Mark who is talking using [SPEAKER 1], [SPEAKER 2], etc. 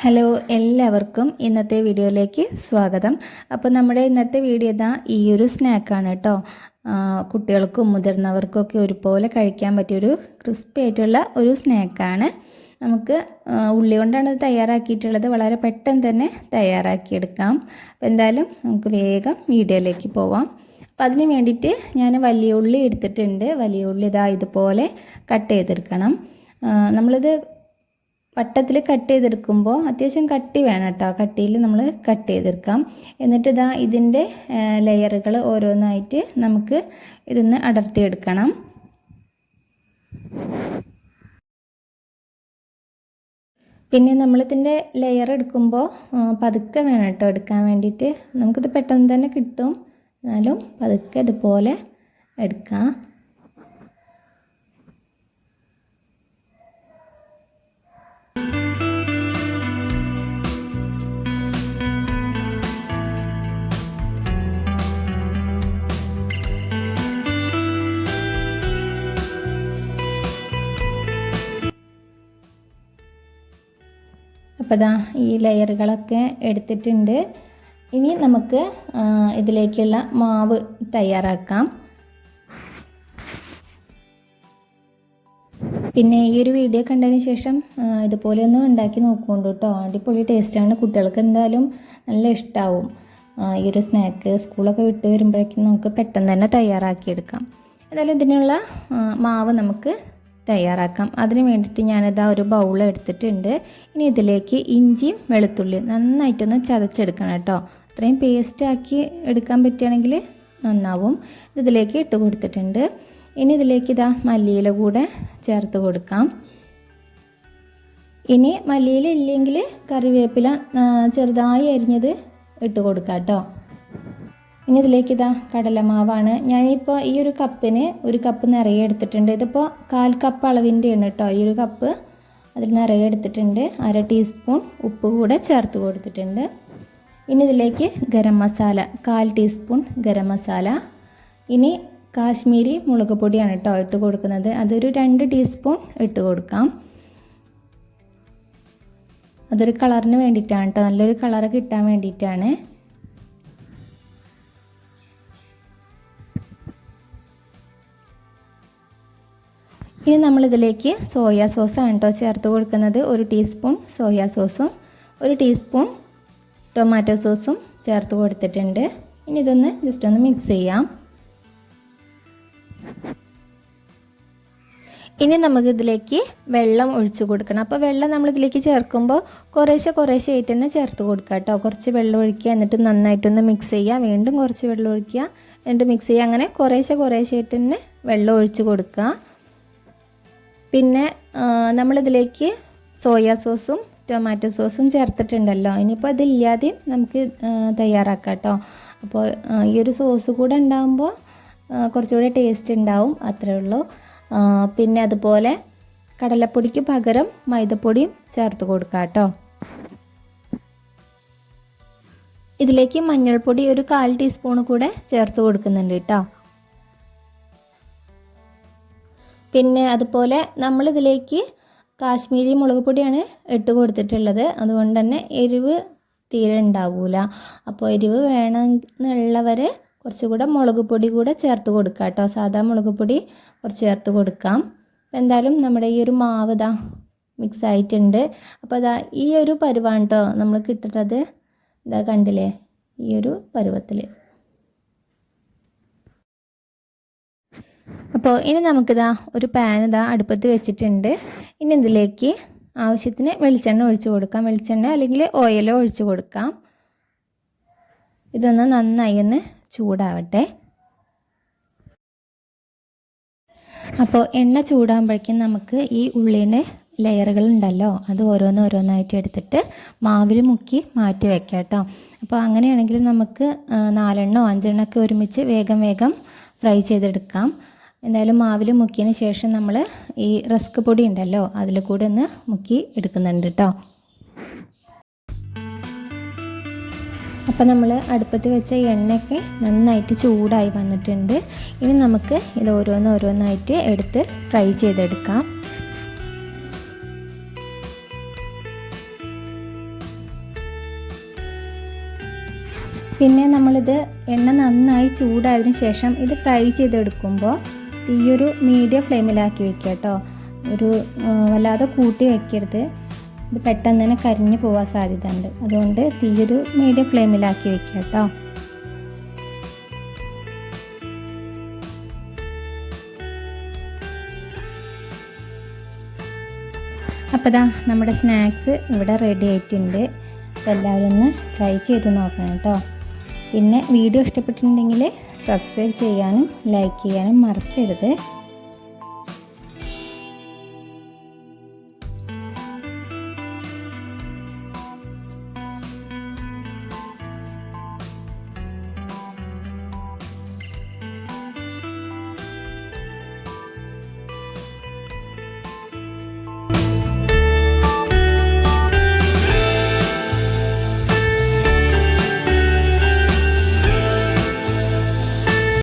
[SPEAKER 1] Hello എല്ലാവർക്കും ഇന്നത്തെ വീഡിയോയിലേക്ക് സ്വാഗതം. അപ്പോൾ നമ്മുടെ ഇന്നത്തെ വീഡിയോ ഇതാ ഈ ഒരു സ്നാക്കാണ് കേട്ടോ. കുട്ടികൾക്കും മുതിർന്നവർക്കും ഒക്കെ ഒരുപോലെ കഴിക്കാൻ പറ്റിയൊരു ക്രിസ്പി ആയിട്ടുള്ള ഒരു സ്നാക്കാണ് നമുക്ക് ഉള്ളി കൊണ്ടാണ് ഇത് തയ്യാറാക്കിയിട്ടുള്ളത്. വളരെ പെട്ടെന്ന് തന്നെ തയ്യാറാക്കിയെടുക്കാം. അപ്പോൾ എന്തായാലും നമുക്ക് വേഗം വീഡിയോയിലേക്ക് പോവാം. അപ്പോൾ അതിന് വേണ്ടിയിട്ട് ഞാൻ വലിയ ഉള്ളി എടുത്തിട്ടുണ്ട്. വലിയ ഉള്ളി ഇതാ ഇതുപോലെ കട്ട് ചെയ്തെടുക്കണം. നമ്മളിത് വട്ടത്തിൽ കട്ട് ചെയ്തെടുക്കുമ്പോൾ അത്യാവശ്യം കട്ടി വേണം കേട്ടോ. കട്ടിയിൽ നമ്മൾ കട്ട് ചെയ്തെടുക്കാം. എന്നിട്ട് ഇതാ ഇതിന്റെ ലെയറുകൾ ഓരോന്നായിട്ട് നമുക്ക് ഇതിന്ന് അടർത്തിയെടുക്കണം. പിന്നെ നമ്മളിതിന്റെ ലെയർ എടുക്കുമ്പോൾ പതുക്കെ വേണം കേട്ടോ എടുക്കാൻ വേണ്ടിയിട്ട്. നമുക്കിത് പെട്ടെന്ന് തന്നെ കിട്ടും. എന്നാലും പതുക്കെ ഇതുപോലെ എടുക്കാം. അപ്പോൾ ഇതാ ഈ ലെയറുകളൊക്കെ എടുത്തിട്ടുണ്ട്. ഇനി നമുക്ക് ഇതിലേക്കുള്ള മാവ് തയ്യാറാക്കാം. പിന്നെ ഈ ഒരു വീഡിയോ കണ്ടതിന് ശേഷം ഇതുപോലെ ഒന്ന് ഉണ്ടാക്കി നോക്കുന്നുണ്ട് കേട്ടോ. അടിപൊളി ടേസ്റ്റാണ്. കുട്ടികൾക്ക് എന്തായാലും നല്ല ഇഷ്ടമാവും ഈ ഒരു സ്നാക്ക് സ്കൂളൊക്കെ വിട്ട് വരുമ്പോഴേക്കും നമുക്ക് പെട്ടെന്ന് തന്നെ തയ്യാറാക്കിയെടുക്കാം. എന്തായാലും ഇതിനുള്ള മാവ് നമുക്ക് തയ്യാറാക്കാം. അതിന് വേണ്ടിയിട്ട് ഞാനിതാ ഒരു ബൗൾ എടുത്തിട്ടുണ്ട്. ഇനി ഇതിലേക്ക് ഇഞ്ചിയും വെളുത്തുള്ളിയും നന്നായിട്ടൊന്ന് ചതച്ചെടുക്കണം കേട്ടോ. അത്രയും പേസ്റ്റാക്കി എടുക്കാൻ പറ്റുകയാണെങ്കിൽ നന്നാവും. ഇത് ഇതിലേക്ക് ഇട്ട് കൊടുത്തിട്ടുണ്ട്. ഇനി ഇതിലേക്ക് ഇതാ മല്ലിയില കൂടെ ചേർത്ത് കൊടുക്കാം. ഇനി മല്ലിയില ഇല്ലെങ്കിൽ കറിവേപ്പില ചെറുതായി അരിഞ്ഞത് ഇട്ട് കൊടുക്കാം കേട്ടോ. ഇനി ഇതിലേക്ക് ഇതാ കടലമാവാണ്. ഞാനിപ്പോൾ ഈ ഒരു കപ്പിന് ഒരു കപ്പ് നിറയെ എടുത്തിട്ടുണ്ട്. ഇതിപ്പോൾ കാൽ കപ്പ് അളവിന്റെയാണ് കേട്ടോ ഈ ഒരു കപ്പ് അതിൽ നിറയെ എടുത്തിട്ടുണ്ട്. അര ടീസ്പൂൺ ഉപ്പ് കൂടെ ചേർത്ത് കൊടുത്തിട്ടുണ്ട്. ഇനി ഇതിലേക്ക് ഗരം മസാല കാൽ ടീസ്പൂൺ ഗരം മസാല. ഇനി കാശ്മീരി മുളക് പൊടിയാണ് കേട്ടോ ഇട്ട് കൊടുക്കുന്നത്. അതൊരു രണ്ട് ടീസ്പൂൺ ഇട്ട് കൊടുക്കാം. അതൊരു കളറിന് വേണ്ടിയിട്ടാണ് കേട്ടോ നല്ലൊരു കളറ് കിട്ടാൻ വേണ്ടിയിട്ടാണ്. ഇനി നമ്മളിതിലേക്ക് സോയാ സോസാണ് കേട്ടോ ചേർത്ത് കൊടുക്കുന്നത്. ഒരു ടീസ്പൂൺ സോയാ സോസും ഒരു ടീസ്പൂൺ ടൊമാറ്റോ സോസും ചേർത്ത് കൊടുത്തിട്ടുണ്ട്. ഇനി ഇതൊന്ന് ജസ്റ്റ് ഒന്ന് മിക്സ് ചെയ്യാം. ഇനി നമുക്ക് ഇതിലേക്ക് വെള്ളം ഒഴിച്ചു കൊടുക്കണം. അപ്പോൾ വെള്ളം നമ്മളിതിലേക്ക് ചേർക്കുമ്പോൾ കുറേശ്ശെ കുറേശ്ശെ ആയിട്ട് തന്നെ ചേർത്ത് കൊടുക്കുക കേട്ടോ. കുറച്ച് വെള്ളം ഒഴിക്കുക എന്നിട്ട് നന്നായിട്ടൊന്ന് മിക്സ് ചെയ്യുക. വീണ്ടും കുറച്ച് വെള്ളം ഒഴിക്കുക എന്നിട്ട് മിക്സ് ചെയ്യുക. അങ്ങനെ കുറേശ്ശെ കുറേശ്ശെ ആയിട്ട് തന്നെ വെള്ളം ഒഴിച്ച് കൊടുക്കുക. പിന്നെ നമ്മളിതിലേക്ക് സോയാ സോസും ടൊമാറ്റോ സോസും ചേർത്തിട്ടുണ്ടല്ലോ. ഇനിയിപ്പോൾ അതില്ലാതെ നമുക്ക് തയ്യാറാക്കാം കേട്ടോ അപ്പോൾ ഈ ഒരു സോസ് കൂടെ ഉണ്ടാകുമ്പോൾ കുറച്ചുകൂടെ ടേസ്റ്റ് ഉണ്ടാവും അത്രേ ഉള്ളൂ. പിന്നെ അതുപോലെ കടലപ്പൊടിക്ക് പകരം മൈദപ്പൊടിയും ചേർത്ത് കൊടുക്കാം കേട്ടോ ഇതിലേക്ക് മഞ്ഞൾപ്പൊടി ഒരു കാൽ ടീസ്പൂൺ കൂടെ ചേർത്ത് കൊടുക്കുന്നുണ്ട് കേട്ടോ. പിന്നെ അതുപോലെ നമ്മളിതിലേക്ക് കാശ്മീരി മുളക് പൊടിയാണ് ഇട്ട് കൊടുത്തിട്ടുള്ളത്. അതുകൊണ്ട് തന്നെ എരിവ് തീരെ ഉണ്ടാവില്ല അപ്പോൾ എരിവ് വേണമെന്നുള്ളവർ കുറച്ചുകൂടെ മുളക് പൊടി കൂടെ ചേർത്ത് കൊടുക്കുക കേട്ടോ. സാധാ മുളക് പൊടി കുറച്ച് ചേർത്ത് കൊടുക്കാം. എന്തായാലും നമ്മുടെ ഈ ഒരു മാവ് ഇതാ മിക്സ് ആയിട്ടുണ്ട്. അപ്പോൾ അതാ ഈ ഒരു പരുവാണ് കേട്ടോ നമ്മൾ കിട്ടുന്നത് ഇതാ കണ്ടില്ലേ? ഈ ഒരു പരുവത്തിൽ. അപ്പോൾ ഇനി നമുക്കിതാ ഒരു പാൻ ഇതാ അടുപ്പത്ത് വെച്ചിട്ടുണ്ട്. ഇനി ഇതിലേക്ക് ആവശ്യത്തിന് വെളിച്ചെണ്ണ ഒഴിച്ചു കൊടുക്കാം. വെളിച്ചെണ്ണ അല്ലെങ്കിൽ ഓയിലോ ഒഴിച്ചു കൊടുക്കാം. ഇതൊന്ന് നന്നായി ഒന്ന് ചൂടാവട്ടെ. അപ്പോൾ എണ്ണ ചൂടാകുമ്പോഴേക്കും നമുക്ക് ഈ ഉള്ളിന്റെ ലെയറുകൾ ഉണ്ടല്ലോ അത് ഓരോന്ന് ഓരോന്നായിട്ട് എടുത്തിട്ട് മാവിൽ മുക്കി മാറ്റി വെക്കാം കേട്ടോ. അപ്പോൾ അങ്ങനെയാണെങ്കിൽ നമുക്ക് നാലെണ്ണോ അഞ്ചെണ്ണോ ഒക്കെ ഒരുമിച്ച് വേഗം വേഗം ഫ്രൈ ചെയ്തെടുക്കാം. എന്തായാലും മാവിൽ മുക്കിയതിന് ശേഷം നമ്മൾ ഈ റസ്ക് പൊടി ഉണ്ടല്ലോ അതിൽ കൂടെ ഒന്ന് മുക്കി എടുക്കുന്നുണ്ട് കേട്ടോ അപ്പോൾ നമ്മൾ അടുപ്പത്ത് വെച്ച എണ്ണയൊക്കെ നന്നായിട്ട് ചൂടായി വന്നിട്ടുണ്ട്. ഇനി നമുക്ക് ഇത് ഓരോന്ന് ഓരോന്നായിട്ട് എടുത്ത് ഫ്രൈ ചെയ്തെടുക്കാം. പിന്നെ നമ്മളിത് എണ്ണ നന്നായി ചൂടായതിനു ശേഷം ഇത് ഫ്രൈ ചെയ്തെടുക്കുമ്പോൾ തീയൊരു മീഡിയം ഫ്ലെയിമിലാക്കി വെക്കുക കേട്ടോ ഒരു വല്ലാതെ കൂട്ടി വെക്കരുത്. ഇത് പെട്ടെന്ന് തന്നെ കരിഞ്ഞു പോകാൻ സാധ്യത ഉണ്ട് അതുകൊണ്ട് തീയൊരു മീഡിയം ഫ്ലെയിമിലാക്കി വെക്കുക കേട്ടോ അപ്പോൾ ഇതാ നമ്മുടെ സ്നാക്സ് ഇവിടെ റെഡി ആയിട്ടുണ്ട്. എല്ലാവരും ഒന്ന് ട്രൈ ചെയ്ത് നോക്കണം കേട്ടോ പിന്നെ വീഡിയോ ഇഷ്ടപ്പെട്ടിട്ടുണ്ടെങ്കിൽ സബ്സ്ക്രൈബ് ചെയ്യാനും ലൈക്ക് ചെയ്യാനും മറക്കരുത്.